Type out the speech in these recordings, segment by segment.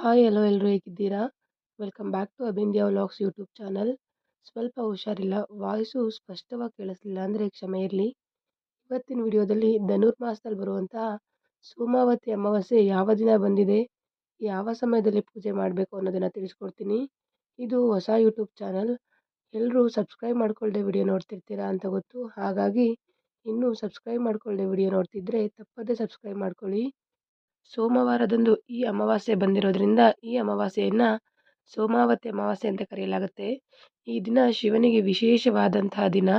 Hi hello ಎಲ್ಲರೂ ಹೇಗಿದ್ದೀರಾ? Welcome back to Abindya vlogs YouTube channel. ಸ್ವಲ್ಪ ಹುಷಾರಿಲ್ಲ, ವಾಯ್ಸು ಸ್ಪಷ್ಟವಾಗಿ ಕೇಳಿಸ್ಲಿಲ್ಲ ಅಂದರೆ ಕ್ಷಮೆ ಇರಲಿ. ಇವತ್ತಿನ ವಿಡಿಯೋದಲ್ಲಿ ಧನುರ್ಮಾಸದಲ್ಲಿ ಬರುವಂತಹ ಸೋಮಾವತಿ ಅಮಾವಾಸ್ಯೆ ಯಾವ ದಿನ ಬಂದಿದೆ, ಯಾವ ಸಮಯದಲ್ಲಿ ಪೂಜೆ ಮಾಡಬೇಕು ಅನ್ನೋದನ್ನು ತಿಳಿಸ್ಕೊಡ್ತೀನಿ. ಇದು ಹೊಸ ಯೂಟ್ಯೂಬ್ ಚಾನಲ್. ಎಲ್ಲರೂ ಸಬ್ಸ್ಕ್ರೈಬ್ ಮಾಡ್ಕೊಳ್ಳದೆ ವಿಡಿಯೋ ನೋಡ್ತಿರ್ತೀರಾ ಅಂತ ಗೊತ್ತು. ಹಾಗಾಗಿ ಇನ್ನೂ ಸಬ್ಸ್ಕ್ರೈಬ್ ಮಾಡ್ಕೊಳ್ಳದೆ ವಿಡಿಯೋ ನೋಡ್ತಿದ್ರೆ ತಪ್ಪದೇ ಸಬ್ಸ್ಕ್ರೈಬ್ ಮಾಡ್ಕೊಳ್ಳಿ. ಸೋಮವಾರದಂದು ಈ ಅಮಾವಾಸ್ಯೆ ಬಂದಿರೋದ್ರಿಂದ ಈ ಅಮಾವಾಸ್ಯೆಯನ್ನು ಸೋಮಾವತಿ ಅಮಾವಾಸ್ಯೆ ಅಂತ ಕರೆಯಲಾಗುತ್ತೆ. ಈ ದಿನ ಶಿವನಿಗೆ ವಿಶೇಷವಾದಂತಹ ದಿನ.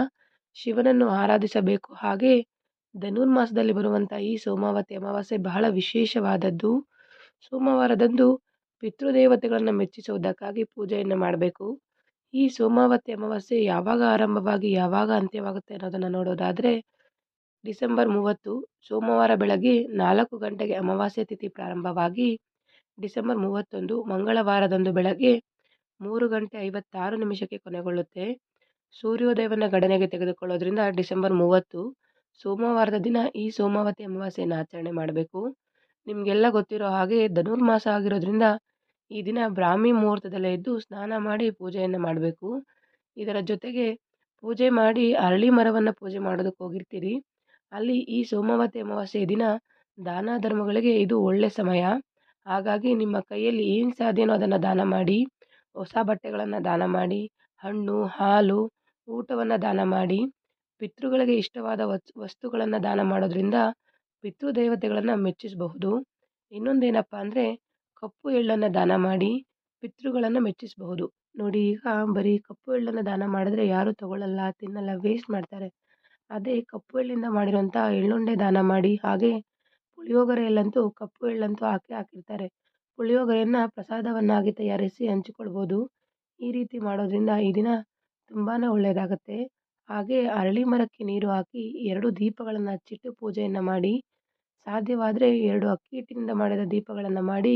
ಶಿವನನ್ನು ಆರಾಧಿಸಬೇಕು. ಹಾಗೆ ಧನುರ್ಮಾಸದಲ್ಲಿ ಬರುವಂಥ ಈ ಸೋಮಾವತಿ ಅಮಾವಾಸ್ಯೆ ಬಹಳ ವಿಶೇಷವಾದದ್ದು. ಸೋಮವಾರದಂದು ಪಿತೃದೇವತೆಗಳನ್ನು ಮೆಚ್ಚಿಸುವುದಕ್ಕಾಗಿ ಪೂಜೆಯನ್ನು ಮಾಡಬೇಕು. ಈ ಸೋಮಾವತಿ ಅಮಾವಾಸ್ಯೆ ಯಾವಾಗ ಆರಂಭವಾಗಿ ಯಾವಾಗ ಅಂತ್ಯವಾಗುತ್ತೆ ಅನ್ನೋದನ್ನು ನೋಡೋದಾದರೆ ಡಿಸೆಂಬರ್ ಮೂವತ್ತು, ಸೋಮವಾರ ಬೆಳಗ್ಗೆ ನಾಲ್ಕು ಗಂಟೆಗೆ ಅಮಾವಾಸ್ಯೆ ತಿಥಿ ಪ್ರಾರಂಭವಾಗಿ ಡಿಸೆಂಬರ್ ಮೂವತ್ತೊಂದು, ಮಂಗಳವಾರದಂದು ಬೆಳಗ್ಗೆ ಮೂರು ಗಂಟೆ ಐವತ್ತಾರು ನಿಮಿಷಕ್ಕೆ ಕೊನೆಗೊಳ್ಳುತ್ತೆ. ಸೂರ್ಯೋದಯವನ್ನು ಗಣನೆಗೆ ತೆಗೆದುಕೊಳ್ಳೋದ್ರಿಂದ ಡಿಸೆಂಬರ್ ಮೂವತ್ತು, ಸೋಮವಾರದ ದಿನ ಈ ಸೋಮಾವತಿ ಅಮಾವಾಸ್ಯೆಯನ್ನು ಆಚರಣೆ ಮಾಡಬೇಕು. ನಿಮಗೆಲ್ಲ ಗೊತ್ತಿರೋ ಹಾಗೆ ಧನುರ್ಮಾಸ ಆಗಿರೋದ್ರಿಂದ ಈ ದಿನ ಬ್ರಾಹ್ಮಿ ಮುಹೂರ್ತದಲ್ಲೇ ಇದ್ದು ಸ್ನಾನ ಮಾಡಿ ಪೂಜೆಯನ್ನು ಮಾಡಬೇಕು. ಇದರ ಜೊತೆಗೆ ಪೂಜೆ ಮಾಡಿ ಅರಳಿ ಮರವನ್ನು ಪೂಜೆ ಮಾಡೋದಕ್ಕೆ ಹೋಗಿರ್ತೀರಿ. ಅಲ್ಲಿ ಈ ಸೋಮವತಿ ಅಮಾವಾಸ್ಯೆಯ ದಿನ ದಾನ ಧರ್ಮಗಳಿಗೆ ಇದು ಒಳ್ಳೆಯ ಸಮಯ. ಹಾಗಾಗಿ ನಿಮ್ಮ ಕೈಯಲ್ಲಿ ಏನು ಸಾಧ್ಯನೋ ಅದನ್ನು ದಾನ ಮಾಡಿ, ಹೊಸ ಬಟ್ಟೆಗಳನ್ನು ದಾನ ಮಾಡಿ, ಹಣ್ಣು, ಹಾಲು, ಊಟವನ್ನು ದಾನ ಮಾಡಿ, ಪಿತೃಗಳಿಗೆ ಇಷ್ಟವಾದ ವಸ್, ವಸ್ತುಗಳನ್ನು ದಾನ ಮಾಡೋದ್ರಿಂದ ಪಿತೃದೇವತೆಗಳನ್ನು ಮೆಚ್ಚಿಸಬಹುದು. ಇನ್ನೊಂದೇನಪ್ಪ ಅಂದರೆ ಕಪ್ಪು ಎಳ್ಳನ್ನು ದಾನ ಮಾಡಿ ಪಿತೃಗಳನ್ನು ಮೆಚ್ಚಿಸಬಹುದು. ನೋಡಿ ಈಗ ಬರೀ ಕಪ್ಪು ಎಳ್ಳನ್ನು ದಾನ ಮಾಡಿದ್ರೆ ಯಾರೂ ತಗೊಳ್ಳಲ್ಲ ತಿನ್ನಲ್ಲ ವೇಸ್ಟ್ ಮಾಡ್ತಾರೆ. ಅದೇ ಕಪ್ಪು ಎಳ್ಳಿಂದ ಮಾಡಿರುವಂಥ ಎಳ್ಳುಂಡೆ ದಾನ ಮಾಡಿ, ಹಾಗೆ ಪುಳಿಯೋಗರೆಯಲ್ಲಂತೂ ಕಪ್ಪು ಎಳ್ಳಂತೂ ಹಾಕಿ ಹಾಕಿರ್ತಾರೆ. ಪುಳಿಯೋಗರೆಯನ್ನು ಪ್ರಸಾದವನ್ನಾಗಿ ತಯಾರಿಸಿ ಹಂಚಿಕೊಳ್ಬೋದು. ಈ ರೀತಿ ಮಾಡೋದ್ರಿಂದ ಈ ದಿನ ತುಂಬಾ ಒಳ್ಳೆಯದಾಗತ್ತೆ ಹಾಗೆ ಅರಳಿ ಮರಕ್ಕೆ ನೀರು ಹಾಕಿ ಎರಡು ದೀಪಗಳನ್ನು ಹಚ್ಚಿಟ್ಟು ಪೂಜೆಯನ್ನು ಮಾಡಿ, ಸಾಧ್ಯವಾದರೆ ಎರಡು ಅಕ್ಕಿ ಹಿಟ್ಟಿನಿಂದ ಮಾಡಿದ ದೀಪಗಳನ್ನು ಮಾಡಿ,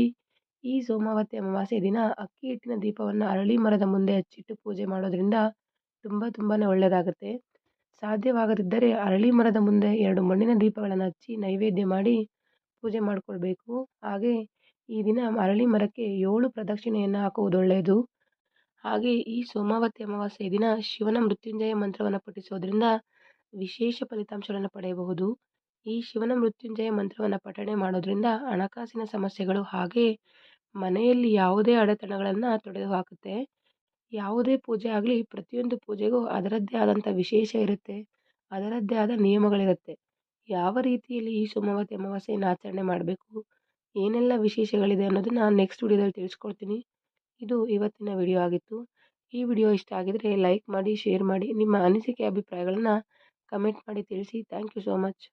ಈ ಸೋಮವತಿ ಅಮಾವಾಸ್ಯೆ ದಿನ ಅಕ್ಕಿ ಹಿಟ್ಟಿನ ದೀಪವನ್ನು ಅರಳಿ ಮರದ ಮುಂದೆ ಹಚ್ಚಿಟ್ಟು ಪೂಜೆ ಮಾಡೋದ್ರಿಂದ ತುಂಬ ತುಂಬಾ ಒಳ್ಳೆಯದಾಗುತ್ತೆ ಸಾಧ್ಯವಾಗದಿದ್ದರೆ ಅರಳಿ ಮರದ ಮುಂದೆ ಎರಡು ಮಣ್ಣಿನ ದೀಪಗಳನ್ನು ಹಚ್ಚಿ ನೈವೇದ್ಯ ಮಾಡಿ ಪೂಜೆ ಮಾಡಿಕೊಳ್ಬೇಕು. ಹಾಗೆ ಈ ದಿನ ಅರಳಿ ಮರಕ್ಕೆ ಏಳು ಪ್ರದಕ್ಷಿಣೆಯನ್ನು ಹಾಕುವುದು ಒಳ್ಳೆಯದು. ಹಾಗೆ ಈ ಸೋಮಾವತಿ ಅಮಾವಾಸ್ಯೆ ದಿನ ಶಿವನ ಮೃತ್ಯುಂಜಯ ಮಂತ್ರವನ್ನು ಪಠಿಸೋದ್ರಿಂದ ವಿಶೇಷ ಫಲಿತಾಂಶಗಳನ್ನು ಪಡೆಯಬಹುದು. ಈ ಶಿವನ ಮೃತ್ಯುಂಜಯ ಮಂತ್ರವನ್ನು ಪಠಣೆ ಮಾಡೋದ್ರಿಂದ ಹಣಕಾಸಿನ ಸಮಸ್ಯೆಗಳು ಹಾಗೆ ಮನೆಯಲ್ಲಿ ಯಾವುದೇ ಅಡೆತಡೆಗಳನ್ನು ತೊಡೆದು ಹಾಕುತ್ತೆ ಯಾವುದೇ ಪೂಜೆ ಆಗಲಿ ಪ್ರತಿಯೊಂದು ಪೂಜೆಗೂ ಅದರದ್ದೇ ಆದಂಥ ವಿಶೇಷ ಇರುತ್ತೆ. ಅದರದ್ದೇ ಆದ ನಿಯಮಗಳಿರುತ್ತೆ. ಯಾವ ರೀತಿಯಲ್ಲಿ ಈ ಸೋಮವತಿ ಅಮಾವಾಸ್ಯೆಯನ್ನು ಆಚರಣೆ ಮಾಡಬೇಕು? ಏನೆಲ್ಲ ವಿಶೇಷಗಳಿದೆ ಅನ್ನೋದನ್ನು ನೆಕ್ಸ್ಟ್ ವಿಡಿಯೋದಲ್ಲಿ ತಿಳಿಸ್ಕೊಡ್ತೀನಿ. ಇದು ಇವತ್ತಿನ ವಿಡಿಯೋ ಆಗಿತ್ತು. ಈ ವಿಡಿಯೋ ಇಷ್ಟ ಆಗಿದರೆ ಲೈಕ್ ಮಾಡಿ ಶೇರ್ ಮಾಡಿ, ನಿಮ್ಮ ಅನಿಸಿಕೆ ಅಭಿಪ್ರಾಯಗಳನ್ನು ಕಮೆಂಟ್ ಮಾಡಿ ತಿಳಿಸಿ. Thank you so much